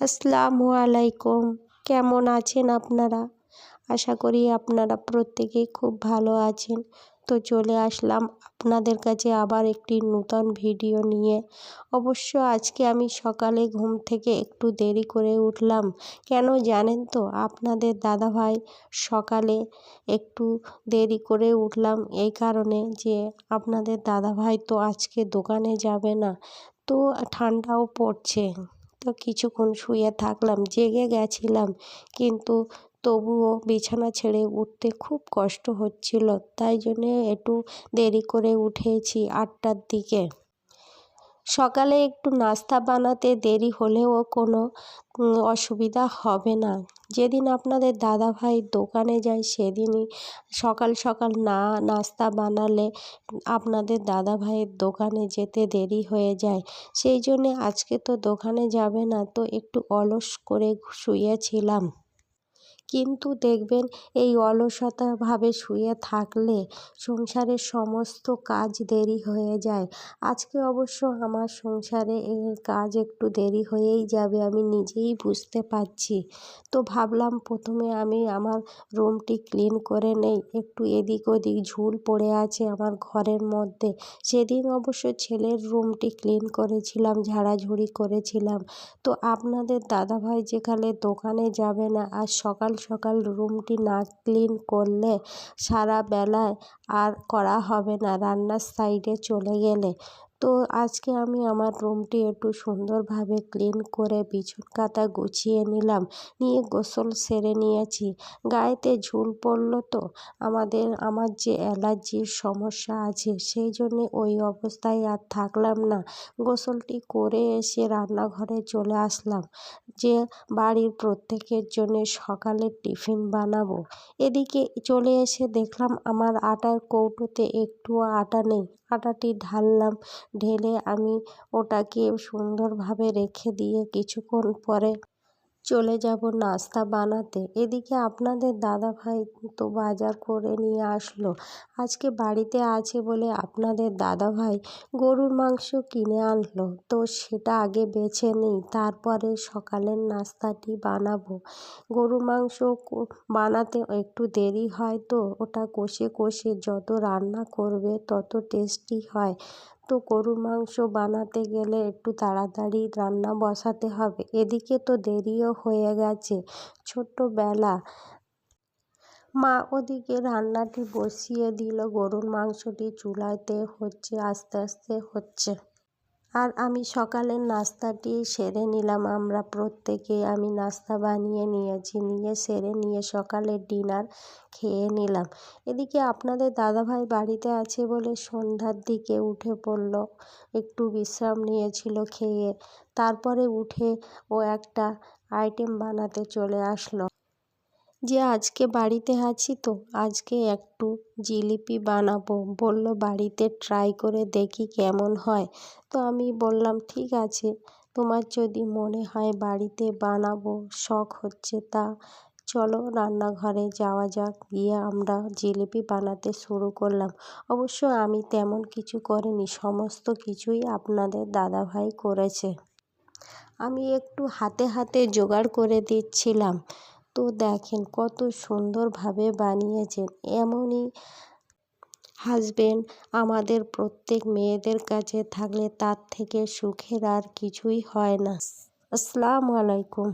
আসসালামু আলাইকুম। কেমন আছেন আপনারা? আশা করি আপনারা প্রত্যেকেই খুব ভালো আছেন। তো চলে আসলাম আপনাদের কাছে আবার একটি নূতন ভিডিও নিয়ে। অবশ্য আজকে আমি সকালে ঘুম থেকে একটু দেরি করে উঠলাম। কেন জানেন তো, আপনাদের দাদাভাই সকালে একটু দেরি করে উঠলাম এই কারণে যে আপনাদের দাদাভাই তো আজকে দোকানে যাবে না। তো ঠান্ডাও পড়ছে। তো কিছুক্ষণ শুয়ে থাকলাম, জেগে গেছিলাম। কিন্তু তবুও বিছানা ছেড়ে উঠতে খুব কষ্ট হচ্ছিল, তাই জন্যে একটু দেরি করে উঠেছি আটটার দিকে। সকালে একটু নাস্তা বানাতে দেরি হলেও কোনো অসুবিধা হবে না। যেদিন আপনাদের দাদাভাই দোকানে যায় সেদিনই সকাল সকাল না, নাস্তা বানালে আপনাদের দাদাভাইয়ের দোকানে যেতে দেরি হয়ে যায়। সেই জন্যে আজকে তো দোকানে যাবে না, তো একটু অলস করে শুয়েছিলাম। কিন্তু দেখবেন এই অলসতাভাবে শুয়ে থাকলে সংসারের সমস্ত কাজ দেরি হয়ে যায়। আজকে অবশ্য আমার সংসারে এই কাজ একটু দেরি হয়েই যাবে আমি নিজেই বুঝতে পারছি। তো ভাবলাম প্রথমে আমি আমার রুমটি ক্লিন করে নেই। একটু এদিক ওদিক ঝুল পড়ে আছে আমার ঘরের মধ্যে। সেদিন অবশ্য ছেলের রুমটি ক্লিন করেছিলাম, ঝাড়াঝুড়ি করেছিলাম। তো আপনাদের দাদাভাই যেখানে দোকানে যাবে না আর সকাল সকাল রুমটি না ক্লিন করলে সারা বেলায় আর করা হবে না। রান্নার সাইডে চলে গেলে তো আজকে আমি আমার রুমটি একটু সুন্দরভাবে ক্লিন করে বিছুন কাতা গুছিয়ে নিলাম। নিয়ে গোসল সেরে নিয়েছি। গায়েতে ঝুল পড়ল তো। আমাদের, আমার যে অ্যালার্জির সমস্যা আছে, সেই জন্যে ওই অবস্থায় আর থাকলাম না। গোসলটি করে এসে রান্নাঘরে চলে আসলাম। যে বাড়ির প্রত্যেকের জন্যে সকালের টিফিন বানাবো। এদিকে চলে এসে দেখলাম আমার আটার কৌটোতে একটুও আটা নেই। আটাটি ঢাললাম ঢেলে আমি ওটাকে সুন্দরভাবে রেখে দিয়ে কিছুক্ষণ পরে চলে যাব নাস্তা বানাতে। এদিকে আপনাদের দাদাভাই তো বাজার করে নিয়ে আসলো। আজকে বাড়িতে আছে বলে আপনাদের দাদাভাই গরুর মাংস কিনে আনলো। তো সেটা আগে বেছে নিই, তারপরে সকালের নাস্তাটি বানাবো। গরুর মাংস বানাতে একটু দেরি হয় তো, ওটা কষে কষে যত রান্না করবে তত টেস্টি হয়। তো গরুর মাংস বানাতে গেলে একটু তাড়াতাড়ি রান্না বসাতে হবে। এদিকে তো দেরিও হয়ে গেছে। ছোটোবেলা মা ওদিকে রান্নাটি বসিয়ে দিল। গরুর মাংসটি চুলাতে হচ্ছে, আস্তে আস্তে হচ্ছে। আর আমি সকালের নাস্তাটি সেরে নিলাম। আমরা প্রত্যেকে আমি নাস্তা বানিয়ে নিয়েছি, নিয়ে সেরে নিয়ে সকালের ডিনার খেয়ে নিলাম। এদিকে আপনাদের দাদাভাই বাড়িতে আছে বলে সন্ধ্যার দিকে উঠে পড়ল। একটু বিশ্রাম নিয়েছিল খেয়ে। তারপরে উঠে ও একটা আইটেম বানাতে চলে আসলো। যে আজকে বাড়িতে আছি তো, আজকে একটু জিলিপি বানাবো। বলল, বাড়িতে ট্রাই করে দেখি কেমন হয়। তো আমি বললাম, ঠিক আছে, তোমার যদি মনে হয় বাড়িতে বানাবো, শখ হচ্ছে তা, চলো রান্নাঘরে যাওয়া যাক। গিয়ে আমরা জিলিপি বানাতে শুরু করলাম। অবশ্য আমি তেমন কিছু করিনি, সমস্ত কিছুই আপনাদের দাদাভাই করেছে। আমি একটু হাতে হাতে জোগাড় করে দিচ্ছিলাম। তো দেখেন কত সুন্দরভাবে বানিয়েছেন। এমনই হাজবেন্ড আমাদের প্রত্যেক মেয়েদের কাছে থাকলে তার থেকে সুখের আর কিছুই হয় না। আসসালামু আলাইকুম।